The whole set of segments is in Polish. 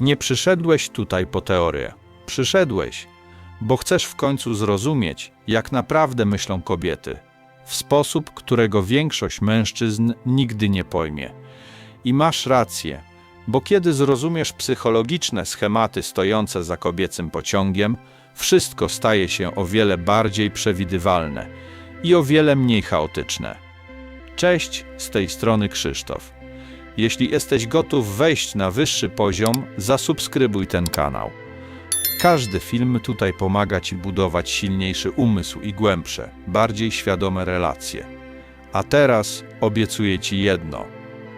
Nie przyszedłeś tutaj po teorię. Przyszedłeś, bo chcesz w końcu zrozumieć, jak naprawdę myślą kobiety, w sposób, którego większość mężczyzn nigdy nie pojmie. I masz rację, bo kiedy zrozumiesz psychologiczne schematy stojące za kobiecym pociągiem, wszystko staje się o wiele bardziej przewidywalne i o wiele mniej chaotyczne. Cześć, z tej strony Krzysztof. Jeśli jesteś gotów wejść na wyższy poziom, zasubskrybuj ten kanał. Każdy film tutaj pomaga Ci budować silniejszy umysł i głębsze, bardziej świadome relacje. A teraz obiecuję Ci jedno.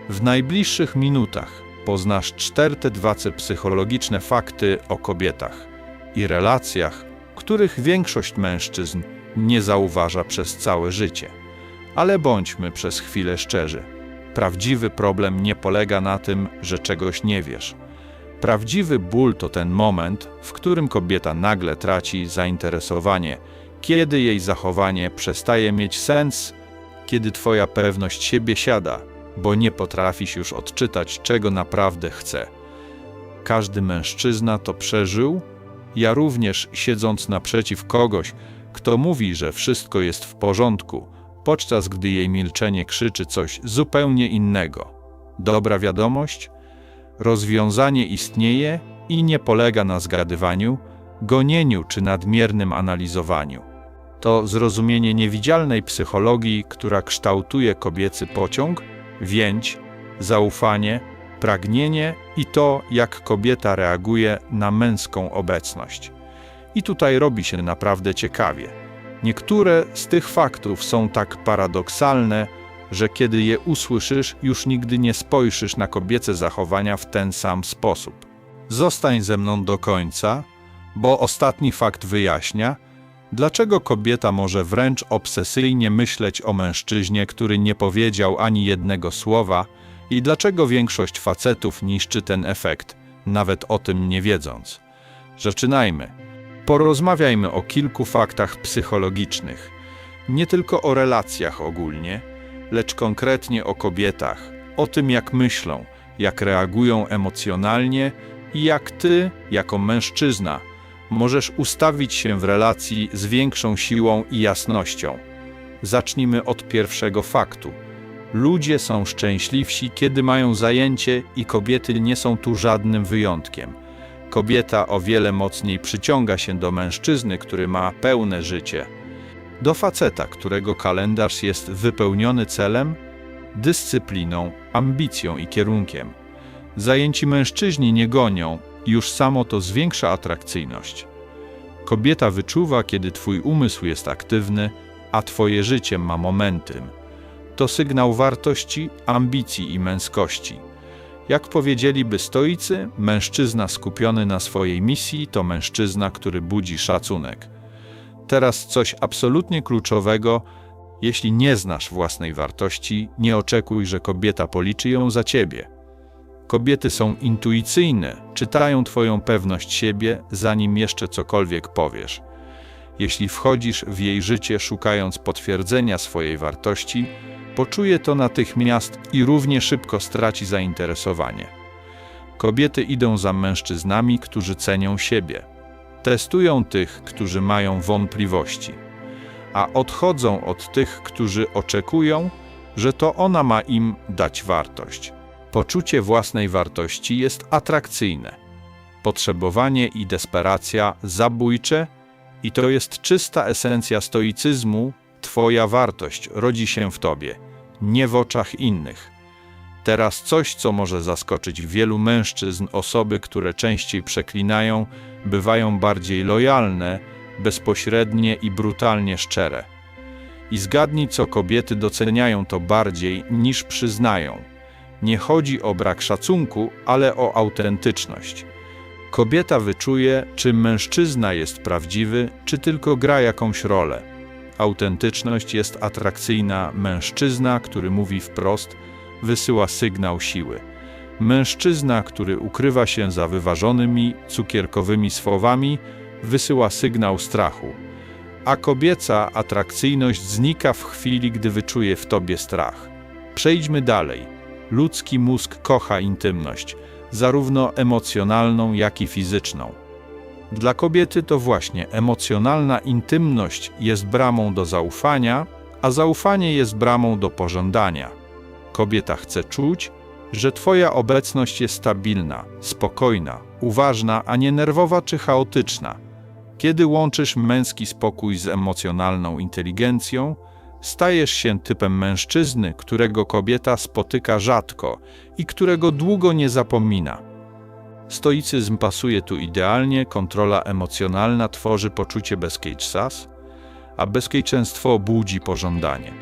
W najbliższych minutach poznasz cztery te dwa psychologiczne fakty o kobietach i relacjach, których większość mężczyzn nie zauważa przez całe życie. Ale bądźmy przez chwilę szczerzy. Prawdziwy problem nie polega na tym, że czegoś nie wiesz. Prawdziwy ból to ten moment, w którym kobieta nagle traci zainteresowanie, kiedy jej zachowanie przestaje mieć sens, kiedy twoja pewność siebie siada, bo nie potrafisz już odczytać, czego naprawdę chce. Każdy mężczyzna to przeżył, ja również siedząc naprzeciw kogoś, kto mówi, że wszystko jest w porządku, podczas gdy jej milczenie krzyczy coś zupełnie innego. Dobra wiadomość? Rozwiązanie istnieje i nie polega na zgadywaniu, gonieniu czy nadmiernym analizowaniu. To zrozumienie niewidzialnej psychologii, która kształtuje kobiecy pociąg, więź, zaufanie, pragnienie i to, jak kobieta reaguje na męską obecność. I tutaj robi się naprawdę ciekawie. Niektóre z tych faktów są tak paradoksalne, że kiedy je usłyszysz, już nigdy nie spojrzysz na kobiece zachowania w ten sam sposób. Zostań ze mną do końca, bo ostatni fakt wyjaśnia, dlaczego kobieta może wręcz obsesyjnie myśleć o mężczyźnie, który nie powiedział ani jednego słowa, i dlaczego większość facetów niszczy ten efekt, nawet o tym nie wiedząc. Zaczynajmy. Porozmawiajmy o kilku faktach psychologicznych, nie tylko o relacjach ogólnie, lecz konkretnie o kobietach, o tym jak myślą, jak reagują emocjonalnie i jak ty, jako mężczyzna, możesz ustawić się w relacji z większą siłą i jasnością. Zacznijmy od pierwszego faktu. Ludzie są szczęśliwsi, kiedy mają zajęcie, i kobiety nie są tu żadnym wyjątkiem. Kobieta o wiele mocniej przyciąga się do mężczyzny, który ma pełne życie. Do faceta, którego kalendarz jest wypełniony celem, dyscypliną, ambicją i kierunkiem. Zajęci mężczyźni nie gonią, już samo to zwiększa atrakcyjność. Kobieta wyczuwa, kiedy twój umysł jest aktywny, a twoje życie ma momentum. To sygnał wartości, ambicji i męskości. Jak powiedzieliby stoicy, mężczyzna skupiony na swojej misji to mężczyzna, który budzi szacunek. Teraz coś absolutnie kluczowego. Jeśli nie znasz własnej wartości, nie oczekuj, że kobieta policzy ją za ciebie. Kobiety są intuicyjne, czytają Twoją pewność siebie, zanim jeszcze cokolwiek powiesz. Jeśli wchodzisz w jej życie szukając potwierdzenia swojej wartości, poczuje to natychmiast i równie szybko straci zainteresowanie. Kobiety idą za mężczyznami, którzy cenią siebie. Testują tych, którzy mają wątpliwości, a odchodzą od tych, którzy oczekują, że to ona ma im dać wartość. Poczucie własnej wartości jest atrakcyjne. Potrzebowanie i desperacja zabójcze, i to jest czysta esencja stoicyzmu. Twoja wartość rodzi się w tobie, nie w oczach innych. Teraz coś, co może zaskoczyć wielu mężczyzn, osoby, które częściej przeklinają, bywają bardziej lojalne, bezpośrednie i brutalnie szczere. I zgadnij, co kobiety doceniają to bardziej niż przyznają. Nie chodzi o brak szacunku, ale o autentyczność. Kobieta wyczuje, czy mężczyzna jest prawdziwy, czy tylko gra jakąś rolę. Autentyczność jest atrakcyjna. Mężczyzna, który mówi wprost, wysyła sygnał siły. Mężczyzna, który ukrywa się za wyważonymi, cukierkowymi słowami, wysyła sygnał strachu. A kobieca atrakcyjność znika w chwili, gdy wyczuje w tobie strach. Przejdźmy dalej. Ludzki mózg kocha intymność, zarówno emocjonalną, jak i fizyczną. Dla kobiety to właśnie emocjonalna intymność jest bramą do zaufania, a zaufanie jest bramą do pożądania. Kobieta chce czuć, że Twoja obecność jest stabilna, spokojna, uważna, a nie nerwowa czy chaotyczna. Kiedy łączysz męski spokój z emocjonalną inteligencją, stajesz się typem mężczyzny, którego kobieta spotyka rzadko i którego długo nie zapomina. Stoicyzm pasuje tu idealnie, kontrola emocjonalna tworzy poczucie bezpieczeństwa, a bezpieczeństwo budzi pożądanie.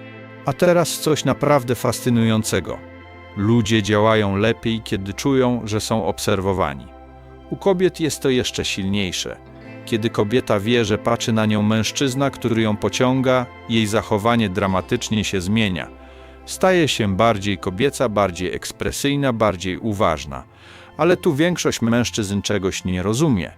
A teraz coś naprawdę fascynującego. Ludzie działają lepiej, kiedy czują, że są obserwowani. U kobiet jest to jeszcze silniejsze. Kiedy kobieta wie, że patrzy na nią mężczyzna, który ją pociąga, jej zachowanie dramatycznie się zmienia. Staje się bardziej kobieca, bardziej ekspresyjna, bardziej uważna. Ale tu większość mężczyzn czegoś nie rozumie.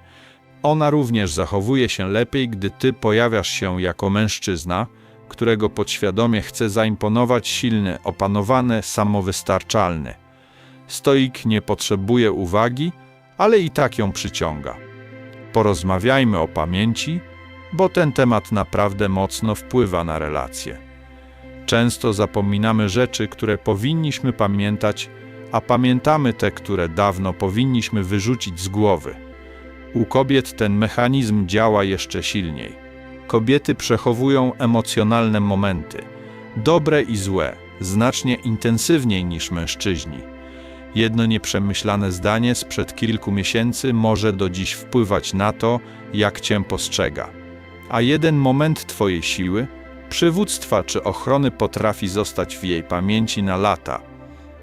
Ona również zachowuje się lepiej, gdy ty pojawiasz się jako mężczyzna, którego podświadomie chce zaimponować silny, opanowany, samowystarczalny. Stoik nie potrzebuje uwagi, ale i tak ją przyciąga. Porozmawiajmy o pamięci, bo ten temat naprawdę mocno wpływa na relacje. Często zapominamy rzeczy, które powinniśmy pamiętać, a pamiętamy te, które dawno powinniśmy wyrzucić z głowy. U kobiet ten mechanizm działa jeszcze silniej. Kobiety przechowują emocjonalne momenty, dobre i złe, znacznie intensywniej niż mężczyźni. Jedno nieprzemyślane zdanie sprzed kilku miesięcy może do dziś wpływać na to, jak cię postrzega. A jeden moment twojej siły, przywództwa czy ochrony potrafi zostać w jej pamięci na lata.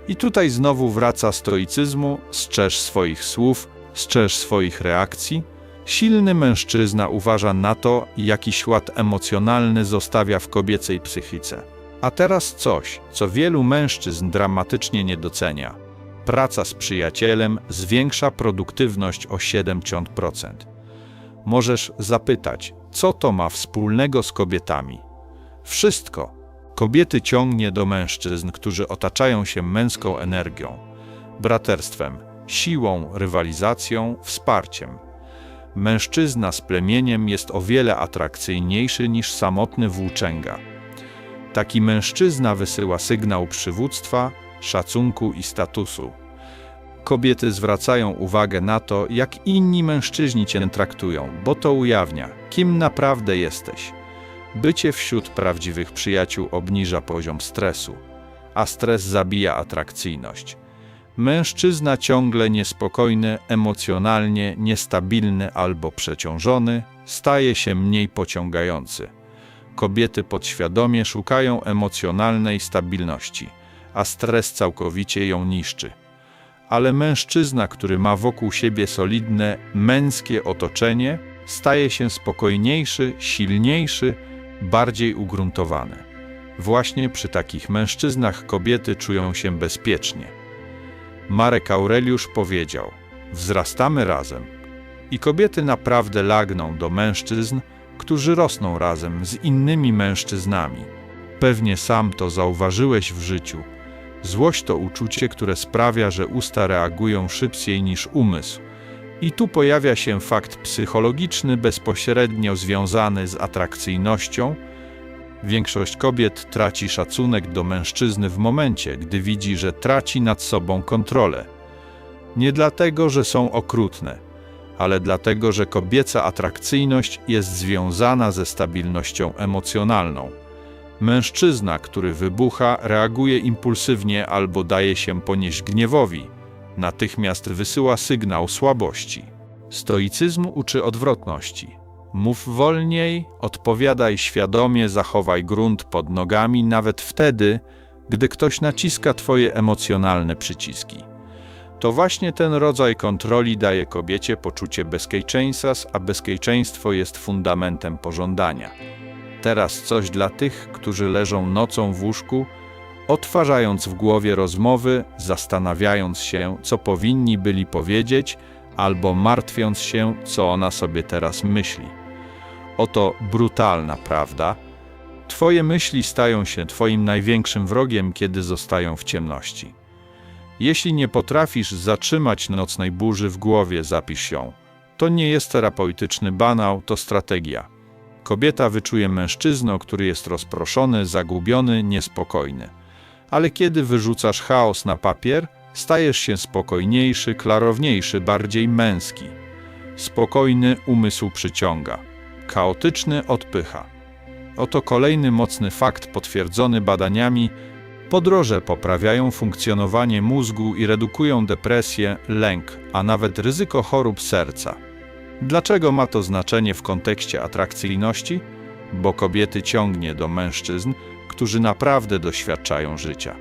I tutaj znowu wraca stoicyzmu, strzeż swoich słów, strzeż swoich reakcji. Silny mężczyzna uważa na to, jaki ślad emocjonalny zostawia w kobiecej psychice. A teraz coś, co wielu mężczyzn dramatycznie nie docenia. Praca z przyjacielem zwiększa produktywność o 70%. Możesz zapytać, co to ma wspólnego z kobietami? Wszystko. Kobiety ciągnie do mężczyzn, którzy otaczają się męską energią, braterstwem, siłą, rywalizacją, wsparciem. Mężczyzna z plemieniem jest o wiele atrakcyjniejszy niż samotny włóczęga. Taki mężczyzna wysyła sygnał przywództwa, szacunku i statusu. Kobiety zwracają uwagę na to, jak inni mężczyźni cię traktują, bo to ujawnia, kim naprawdę jesteś. Bycie wśród prawdziwych przyjaciół obniża poziom stresu, a stres zabija atrakcyjność. Mężczyzna ciągle niespokojny, emocjonalnie niestabilny albo przeciążony staje się mniej pociągający. Kobiety podświadomie szukają emocjonalnej stabilności, a stres całkowicie ją niszczy. Ale mężczyzna, który ma wokół siebie solidne, męskie otoczenie, staje się spokojniejszy, silniejszy, bardziej ugruntowany. Właśnie przy takich mężczyznach kobiety czują się bezpiecznie. Marek Aureliusz powiedział: Wzrastamy razem. I kobiety naprawdę lagną do mężczyzn, którzy rosną razem z innymi mężczyznami. Pewnie sam to zauważyłeś w życiu. Złość to uczucie, które sprawia, że usta reagują szybciej niż umysł. I tu pojawia się fakt psychologiczny bezpośrednio związany z atrakcyjnością. Większość kobiet traci szacunek do mężczyzny w momencie, gdy widzi, że traci nad sobą kontrolę. Nie dlatego, że są okrutne, ale dlatego, że kobieca atrakcyjność jest związana ze stabilnością emocjonalną. Mężczyzna, który wybucha, reaguje impulsywnie albo daje się ponieść gniewowi. Natychmiast wysyła sygnał słabości. Stoicyzm uczy odwrotności. Mów wolniej, odpowiadaj świadomie, zachowaj grunt pod nogami, nawet wtedy, gdy ktoś naciska Twoje emocjonalne przyciski. To właśnie ten rodzaj kontroli daje kobiecie poczucie bezpieczeństwa, a bezpieczeństwo jest fundamentem pożądania. Teraz coś dla tych, którzy leżą nocą w łóżku, odtwarzając w głowie rozmowy, zastanawiając się, co powinni byli powiedzieć, albo martwiąc się, co ona sobie teraz myśli. Oto brutalna prawda. Twoje myśli stają się Twoim największym wrogiem, kiedy zostają w ciemności. Jeśli nie potrafisz zatrzymać nocnej burzy w głowie, zapisz ją. To nie jest terapeutyczny banał, to strategia. Kobieta wyczuje mężczyznę, który jest rozproszony, zagubiony, niespokojny. Ale kiedy wyrzucasz chaos na papier, stajesz się spokojniejszy, klarowniejszy, bardziej męski. Spokojny umysł przyciąga, chaotyczny odpycha. Oto kolejny mocny fakt potwierdzony badaniami. Podroże poprawiają funkcjonowanie mózgu i redukują depresję, lęk, a nawet ryzyko chorób serca. Dlaczego ma to znaczenie w kontekście atrakcyjności? Bo kobiety ciągnie do mężczyzn, którzy naprawdę doświadczają życia.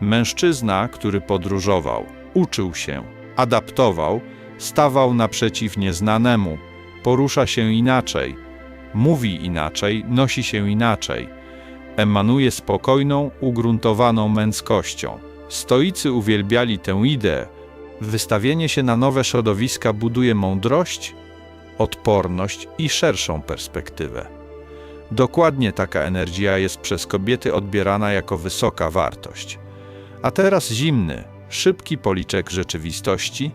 Mężczyzna, który podróżował, uczył się, adaptował, stawał naprzeciw nieznanemu, porusza się inaczej, mówi inaczej, nosi się inaczej, emanuje spokojną, ugruntowaną męskością. Stoicy uwielbiali tę ideę. Wystawienie się na nowe środowiska buduje mądrość, odporność i szerszą perspektywę. Dokładnie taka energia jest przez kobiety odbierana jako wysoka wartość. A teraz zimny, szybki policzek rzeczywistości.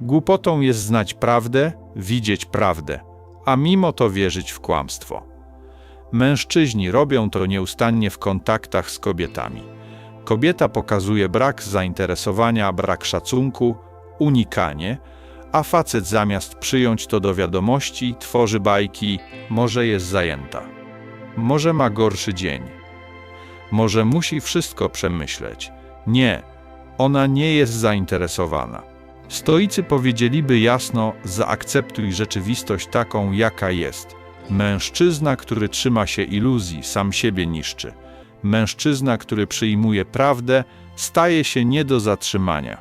Głupotą jest znać prawdę, widzieć prawdę, a mimo to wierzyć w kłamstwo. Mężczyźni robią to nieustannie w kontaktach z kobietami. Kobieta pokazuje brak zainteresowania, brak szacunku, unikanie, a facet zamiast przyjąć to do wiadomości, tworzy bajki, może jest zajęta, może ma gorszy dzień, może musi wszystko przemyśleć. Nie, ona nie jest zainteresowana. Stoicy powiedzieliby jasno: zaakceptuj rzeczywistość taką, jaka jest. Mężczyzna, który trzyma się iluzji, sam siebie niszczy. Mężczyzna, który przyjmuje prawdę, staje się nie do zatrzymania.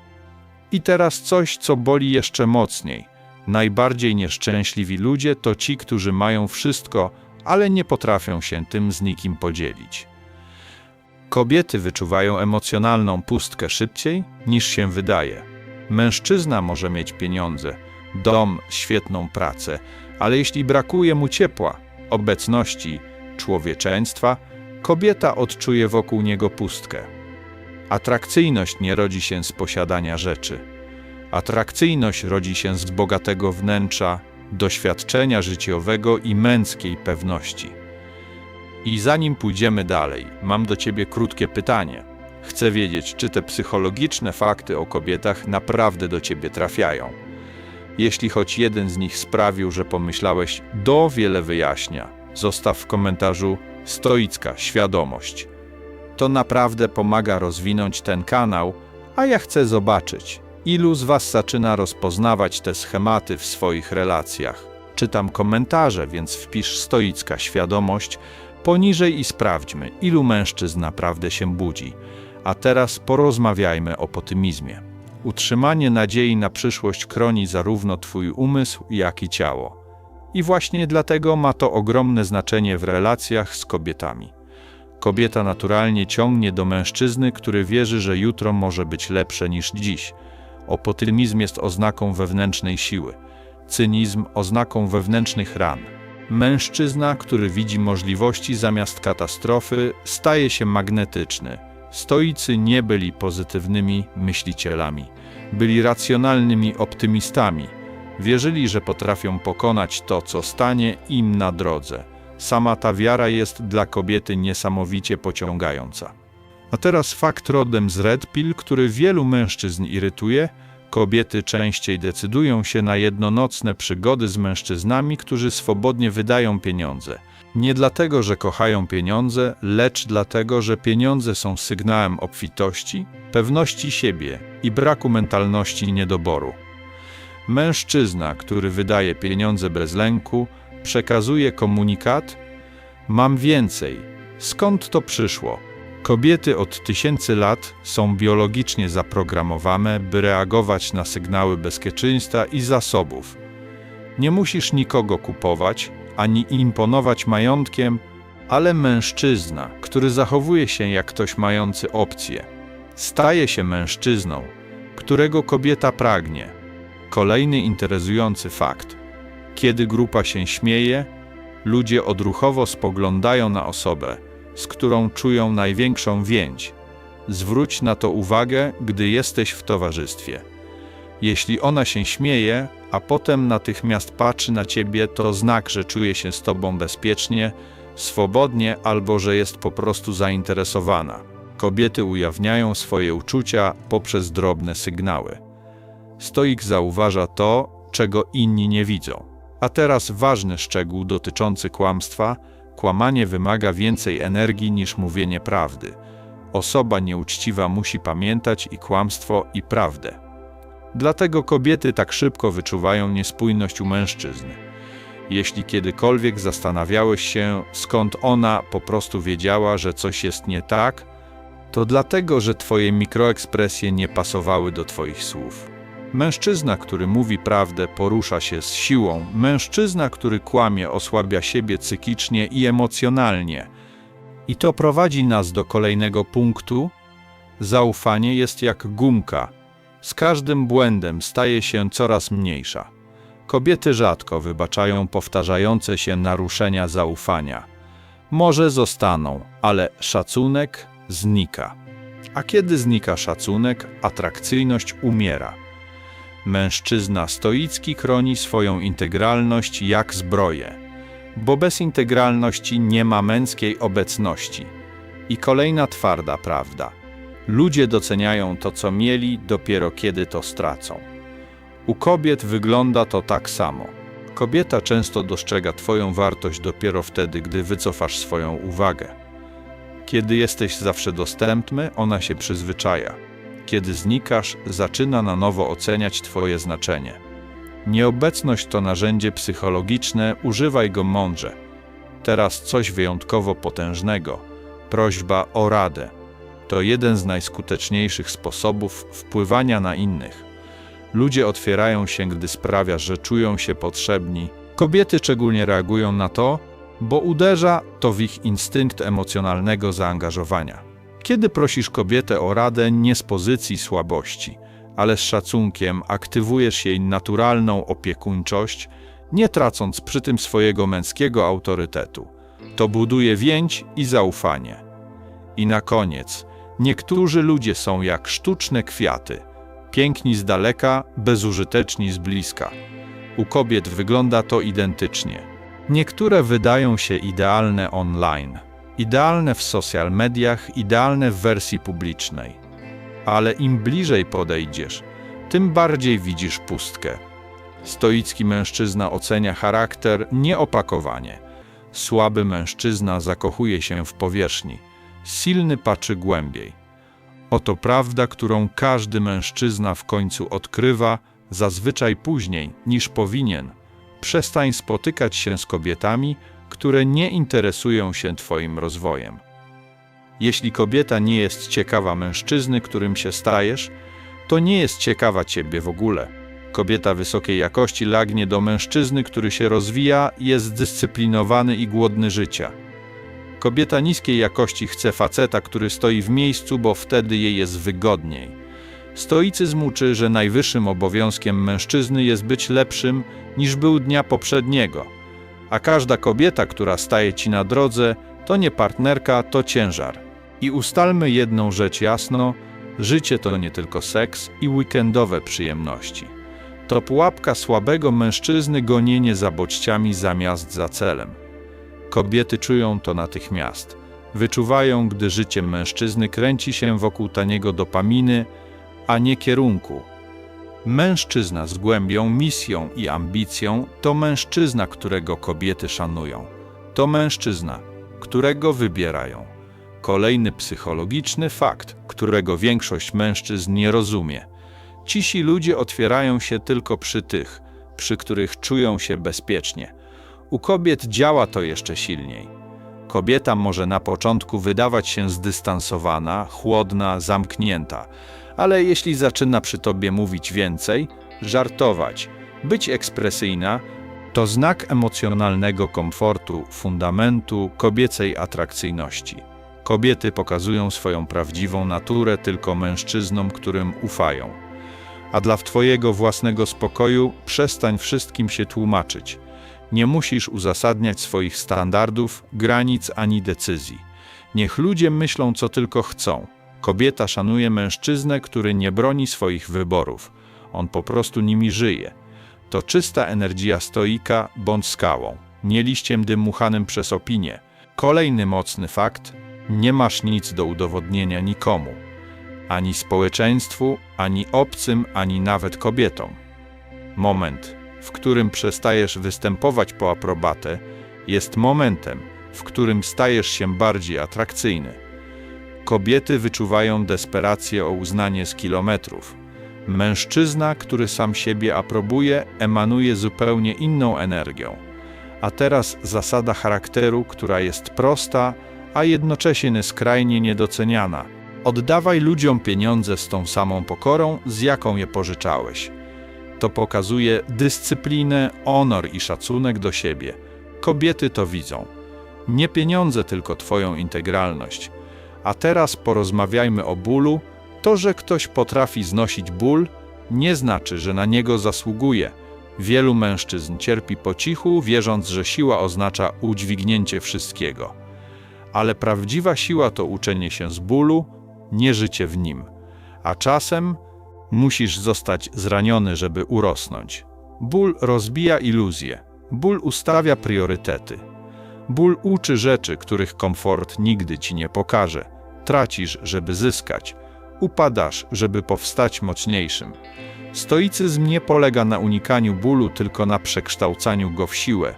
I teraz coś, co boli jeszcze mocniej. Najbardziej nieszczęśliwi ludzie to ci, którzy mają wszystko, ale nie potrafią się tym z nikim podzielić. Kobiety wyczuwają emocjonalną pustkę szybciej niż się wydaje. Mężczyzna może mieć pieniądze, dom, świetną pracę, ale jeśli brakuje mu ciepła, obecności, człowieczeństwa, kobieta odczuje wokół niego pustkę. Atrakcyjność nie rodzi się z posiadania rzeczy. Atrakcyjność rodzi się z bogatego wnętrza, doświadczenia życiowego i męskiej pewności. I zanim pójdziemy dalej, mam do ciebie krótkie pytanie. Chcę wiedzieć, czy te psychologiczne fakty o kobietach naprawdę do ciebie trafiają. Jeśli choć jeden z nich sprawił, że pomyślałeś, do wiele wyjaśnia, zostaw w komentarzu stoicka świadomość. To naprawdę pomaga rozwinąć ten kanał, a ja chcę zobaczyć, ilu z Was zaczyna rozpoznawać te schematy w swoich relacjach. Czytam komentarze, więc wpisz stoicka świadomość poniżej i sprawdźmy, ilu mężczyzn naprawdę się budzi. A teraz porozmawiajmy o optymizmie. Utrzymanie nadziei na przyszłość chroni zarówno Twój umysł, jak i ciało. I właśnie dlatego ma to ogromne znaczenie w relacjach z kobietami. Kobieta naturalnie ciągnie do mężczyzny, który wierzy, że jutro może być lepsze niż dziś. Optymizm jest oznaką wewnętrznej siły, cynizm oznaką wewnętrznych ran. Mężczyzna, który widzi możliwości zamiast katastrofy, staje się magnetyczny. Stoicy nie byli pozytywnymi myślicielami, byli racjonalnymi optymistami. Wierzyli, że potrafią pokonać to, co stanie im na drodze. Sama ta wiara jest dla kobiety niesamowicie pociągająca. A teraz fakt rodem z Red Pill, który wielu mężczyzn irytuje. Kobiety częściej decydują się na jednonocne przygody z mężczyznami, którzy swobodnie wydają pieniądze. Nie dlatego, że kochają pieniądze, lecz dlatego, że pieniądze są sygnałem obfitości, pewności siebie i braku mentalności niedoboru. Mężczyzna, który wydaje pieniądze bez lęku, przekazuje komunikat: Mam więcej. Skąd to przyszło? Kobiety od tysięcy lat są biologicznie zaprogramowane, by reagować na sygnały bezpieczeństwa i zasobów. Nie musisz nikogo kupować ani imponować majątkiem, ale mężczyzna, który zachowuje się jak ktoś mający opcje, staje się mężczyzną, którego kobieta pragnie. Kolejny interesujący fakt. Kiedy grupa się śmieje, ludzie odruchowo spoglądają na osobę, z którą czują największą więź. Zwróć na to uwagę, gdy jesteś w towarzystwie. Jeśli ona się śmieje, a potem natychmiast patrzy na ciebie, to znak, że czuje się z tobą bezpiecznie, swobodnie albo że jest po prostu zainteresowana. Kobiety ujawniają swoje uczucia poprzez drobne sygnały. Stoik zauważa to, czego inni nie widzą. A teraz ważny szczegół dotyczący kłamstwa: kłamanie wymaga więcej energii niż mówienie prawdy. Osoba nieuczciwa musi pamiętać i kłamstwo, i prawdę. Dlatego kobiety tak szybko wyczuwają niespójność u mężczyzn. Jeśli kiedykolwiek zastanawiałeś się, skąd ona po prostu wiedziała, że coś jest nie tak, to dlatego, że twoje mikroekspresje nie pasowały do twoich słów. Mężczyzna, który mówi prawdę, porusza się z siłą. Mężczyzna, który kłamie, osłabia siebie psychicznie i emocjonalnie. I to prowadzi nas do kolejnego punktu. Zaufanie jest jak gumka. Z każdym błędem staje się coraz mniejsza. Kobiety rzadko wybaczają powtarzające się naruszenia zaufania. Może zostaną, ale szacunek znika. A kiedy znika szacunek, atrakcyjność umiera. Mężczyzna stoicki chroni swoją integralność jak zbroję, bo bez integralności nie ma męskiej obecności. I kolejna twarda prawda. Ludzie doceniają to, co mieli, dopiero kiedy to stracą. U kobiet wygląda to tak samo. Kobieta często dostrzega Twoją wartość dopiero wtedy, gdy wycofasz swoją uwagę. Kiedy jesteś zawsze dostępny, ona się przyzwyczaja. Kiedy znikasz, zaczyna na nowo oceniać Twoje znaczenie. Nieobecność to narzędzie psychologiczne, używaj go mądrze. Teraz coś wyjątkowo potężnego prośba o radę. To jeden z najskuteczniejszych sposobów wpływania na innych. Ludzie otwierają się, gdy sprawia, że czują się potrzebni. Kobiety szczególnie reagują na to, bo uderza to w ich instynkt emocjonalnego zaangażowania. Kiedy prosisz kobietę o radę nie z pozycji słabości, ale z szacunkiem aktywujesz jej naturalną opiekuńczość, nie tracąc przy tym swojego męskiego autorytetu. To buduje więź i zaufanie. I na koniec, niektórzy ludzie są jak sztuczne kwiaty, piękni z daleka, bezużyteczni z bliska. U kobiet wygląda to identycznie. Niektóre wydają się idealne online, idealne w social mediach, idealne w wersji publicznej. Ale im bliżej podejdziesz, tym bardziej widzisz pustkę. Stoicki mężczyzna ocenia charakter, nie opakowanie. Słaby mężczyzna zakochuje się w powierzchni, silny patrzy głębiej. Oto prawda, którą każdy mężczyzna w końcu odkrywa, zazwyczaj później niż powinien. Przestań spotykać się z kobietami, które nie interesują się Twoim rozwojem. Jeśli kobieta nie jest ciekawa mężczyzny, którym się stajesz, to nie jest ciekawa Ciebie w ogóle. Kobieta wysokiej jakości lagnie do mężczyzny, który się rozwija, jest zdyscyplinowany i głodny życia. Kobieta niskiej jakości chce faceta, który stoi w miejscu, bo wtedy jej jest wygodniej. Stoicyzm uczy, że najwyższym obowiązkiem mężczyzny jest być lepszym niż był dnia poprzedniego, a każda kobieta, która staje ci na drodze, to nie partnerka, to ciężar. I ustalmy jedną rzecz jasno: życie to nie tylko seks i weekendowe przyjemności. To pułapka słabego mężczyzny gonienie za bodźciami zamiast za celem. Kobiety czują to natychmiast. Wyczuwają, gdy życie mężczyzny kręci się wokół taniego dopaminy, a nie kierunku. Mężczyzna z głębią, misją i ambicją to mężczyzna, którego kobiety szanują. To mężczyzna, którego wybierają. Kolejny psychologiczny fakt, którego większość mężczyzn nie rozumie. Cisi ludzie otwierają się tylko przy tych, przy których czują się bezpiecznie. U kobiet działa to jeszcze silniej. Kobieta może na początku wydawać się zdystansowana, chłodna, zamknięta, ale jeśli zaczyna przy tobie mówić więcej, żartować, być ekspresyjna, to znak emocjonalnego komfortu, fundamentu kobiecej atrakcyjności. Kobiety pokazują swoją prawdziwą naturę tylko mężczyznom, którym ufają. A dla Twojego własnego spokoju przestań wszystkim się tłumaczyć. Nie musisz uzasadniać swoich standardów, granic ani decyzji. Niech ludzie myślą, co tylko chcą. Kobieta szanuje mężczyznę, który nie broni swoich wyborów. On po prostu nimi żyje. To czysta energia stoika bądź skałą, nie liściem dmuchanym przez opinię. Kolejny mocny fakt: nie masz nic do udowodnienia nikomu, ani społeczeństwu, ani obcym, ani nawet kobietom. Moment, w którym przestajesz występować po aprobatę, jest momentem, w którym stajesz się bardziej atrakcyjny. Kobiety wyczuwają desperację o uznanie z kilometrów. Mężczyzna, który sam siebie aprobuje, emanuje zupełnie inną energią. A teraz zasada charakteru, która jest prosta, a jednocześnie skrajnie niedoceniana. Oddawaj ludziom pieniądze z tą samą pokorą, z jaką je pożyczałeś. To pokazuje dyscyplinę, honor i szacunek do siebie. Kobiety to widzą. Nie pieniądze, tylko Twoją integralność. A teraz porozmawiajmy o bólu. To, że ktoś potrafi znosić ból, nie znaczy, że na niego zasługuje. Wielu mężczyzn cierpi po cichu, wierząc, że siła oznacza udźwignięcie wszystkiego. Ale prawdziwa siła to uczenie się z bólu, nie życie w nim. A czasem musisz zostać zraniony, żeby urosnąć. Ból rozbija iluzje, ból ustawia priorytety. Ból uczy rzeczy, których komfort nigdy ci nie pokaże. Tracisz, żeby zyskać. Upadasz, żeby powstać mocniejszym. Stoicyzm nie polega na unikaniu bólu, tylko na przekształcaniu go w siłę.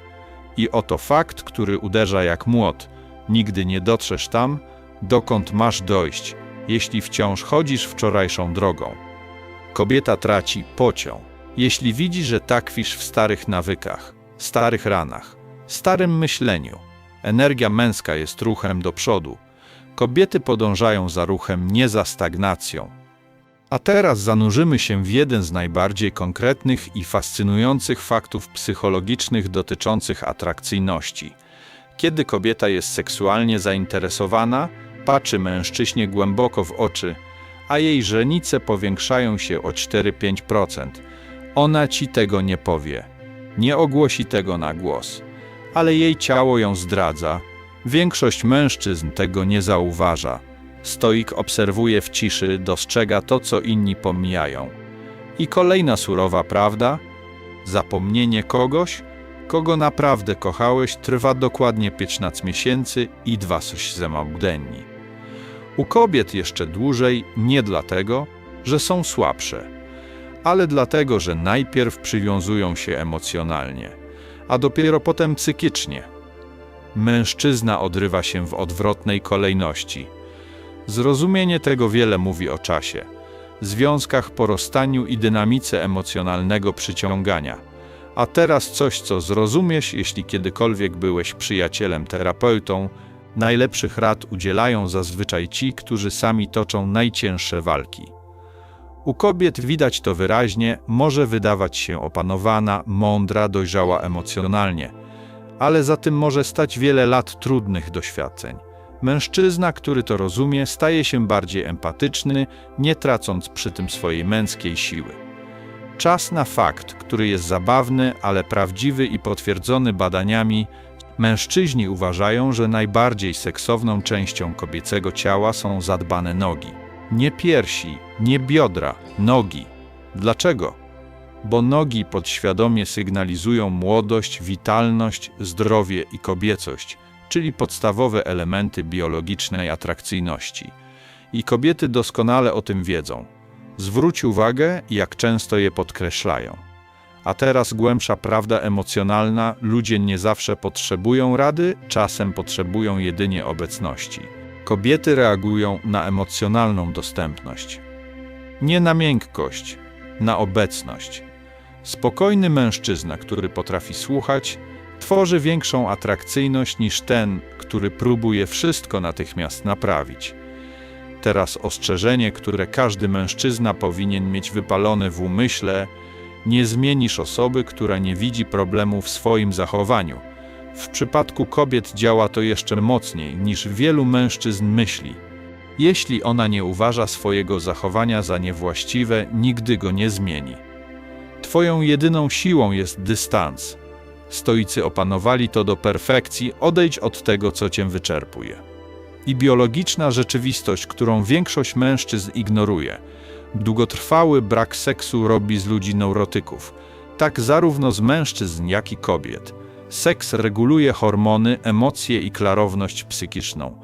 I oto fakt, który uderza jak młot. Nigdy nie dotrzesz tam, dokąd masz dojść, jeśli wciąż chodzisz wczorajszą drogą. Kobieta traci pociąg, jeśli widzi, że takwisz w starych nawykach, starych ranach, starym myśleniu. Energia męska jest ruchem do przodu. Kobiety podążają za ruchem, nie za stagnacją. A teraz zanurzymy się w jeden z najbardziej konkretnych i fascynujących faktów psychologicznych dotyczących atrakcyjności. Kiedy kobieta jest seksualnie zainteresowana, patrzy mężczyźnie głęboko w oczy, a jej żenice powiększają się o 4-5%. Ona ci tego nie powie, nie ogłosi tego na głos, ale jej ciało ją zdradza. Większość mężczyzn tego nie zauważa. Stoik obserwuje w ciszy, dostrzega to, co inni pomijają. I kolejna surowa prawda: zapomnienie kogoś, kogo naprawdę kochałeś, trwa dokładnie 15 miesięcy i dwa dni. U kobiet jeszcze dłużej nie dlatego, że są słabsze, ale dlatego, że najpierw przywiązują się emocjonalnie, a dopiero potem psychicznie. Mężczyzna odrywa się w odwrotnej kolejności. Zrozumienie tego wiele mówi o czasie, związkach po rozstaniu i dynamice emocjonalnego przyciągania. A teraz coś, co zrozumiesz, jeśli kiedykolwiek byłeś przyjacielem terapeutą, Najlepszych rad udzielają zazwyczaj ci, którzy sami toczą najcięższe walki. U kobiet widać to wyraźnie, może wydawać się opanowana, mądra, dojrzała emocjonalnie, ale za tym może stać wiele lat trudnych doświadczeń. Mężczyzna, który to rozumie, staje się bardziej empatyczny, nie tracąc przy tym swojej męskiej siły. Czas na fakt, który jest zabawny, ale prawdziwy i potwierdzony badaniami, Mężczyźni uważają, że najbardziej seksowną częścią kobiecego ciała są zadbane nogi. Nie piersi, nie biodra, nogi. Dlaczego? Bo nogi podświadomie sygnalizują młodość, witalność, zdrowie i kobiecość, czyli podstawowe elementy biologicznej atrakcyjności. I kobiety doskonale o tym wiedzą. Zwróć uwagę, jak często je podkreślają. A teraz głębsza prawda emocjonalna: ludzie nie zawsze potrzebują rady, czasem potrzebują jedynie obecności. Kobiety reagują na emocjonalną dostępność. Nie na miękkość, na obecność. Spokojny mężczyzna, który potrafi słuchać, tworzy większą atrakcyjność niż ten, który próbuje wszystko natychmiast naprawić. Teraz ostrzeżenie, które każdy mężczyzna powinien mieć wypalone w umyśle, nie zmienisz osoby, która nie widzi problemu w swoim zachowaniu. W przypadku kobiet działa to jeszcze mocniej niż wielu mężczyzn myśli. Jeśli ona nie uważa swojego zachowania za niewłaściwe, nigdy go nie zmieni. Twoją jedyną siłą jest dystans. Stoicy opanowali to do perfekcji, odejdź od tego, co cię wyczerpuje. i biologiczna rzeczywistość, którą większość mężczyzn ignoruje. Długotrwały brak seksu robi z ludzi neurotyków, tak zarówno z mężczyzn, jak i kobiet. Seks reguluje hormony, emocje i klarowność psychiczną.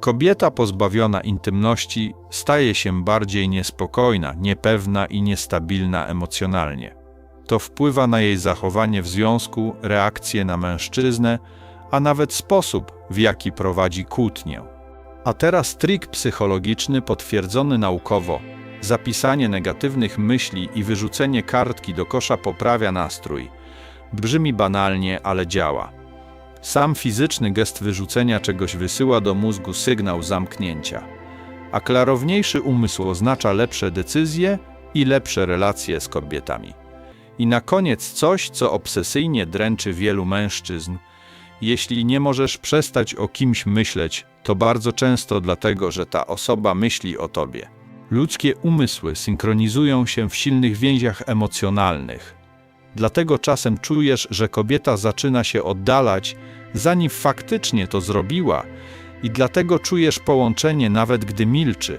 Kobieta pozbawiona intymności staje się bardziej niespokojna, niepewna i niestabilna emocjonalnie. To wpływa na jej zachowanie w związku, reakcje na mężczyznę, a nawet sposób, w jaki prowadzi kłótnię. A teraz trik psychologiczny potwierdzony naukowo. Zapisanie negatywnych myśli i wyrzucenie kartki do kosza poprawia nastrój. Brzmi banalnie, ale działa. Sam fizyczny gest wyrzucenia czegoś wysyła do mózgu sygnał zamknięcia, a klarowniejszy umysł oznacza lepsze decyzje i lepsze relacje z kobietami. I na koniec coś, co obsesyjnie dręczy wielu mężczyzn. Jeśli nie możesz przestać o kimś myśleć, to bardzo często dlatego, że ta osoba myśli o tobie. Ludzkie umysły synchronizują się w silnych więziach emocjonalnych. Dlatego czasem czujesz, że kobieta zaczyna się oddalać, zanim faktycznie to zrobiła, i dlatego czujesz połączenie, nawet gdy milczy.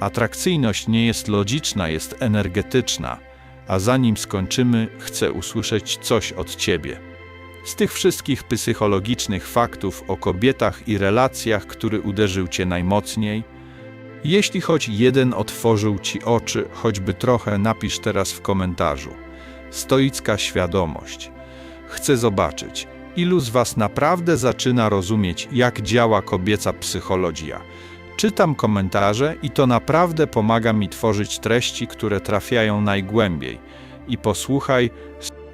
Atrakcyjność nie jest logiczna, jest energetyczna, a zanim skończymy, chcę usłyszeć coś od ciebie. Z tych wszystkich psychologicznych faktów o kobietach i relacjach, który uderzył cię najmocniej, jeśli choć jeden otworzył ci oczy, choćby trochę, napisz teraz w komentarzu. Stoicka świadomość. Chcę zobaczyć, ilu z Was naprawdę zaczyna rozumieć, jak działa kobieca psychologia. Czytam komentarze i to naprawdę pomaga mi tworzyć treści, które trafiają najgłębiej. I posłuchaj,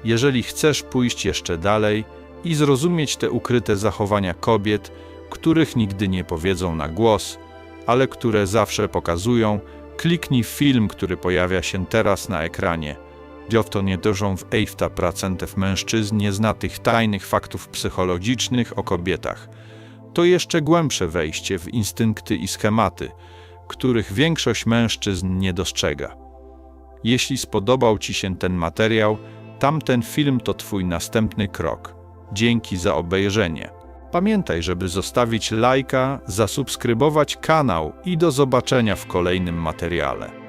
jeżeli chcesz pójść jeszcze dalej i zrozumieć te ukryte zachowania kobiet, których nigdy nie powiedzą na głos, ale które zawsze pokazują, kliknij film, który pojawia się teraz na ekranie. Dziewto nie dużą w 80% mężczyzn nie zna tych tajnych faktów psychologicznych o kobietach. To jeszcze głębsze wejście w instynkty i schematy, których większość mężczyzn nie dostrzega. Jeśli spodobał Ci się ten materiał, tamten film to Twój następny krok. Dzięki za obejrzenie. Pamiętaj, żeby zostawić lajka, zasubskrybować kanał i do zobaczenia w kolejnym materiale.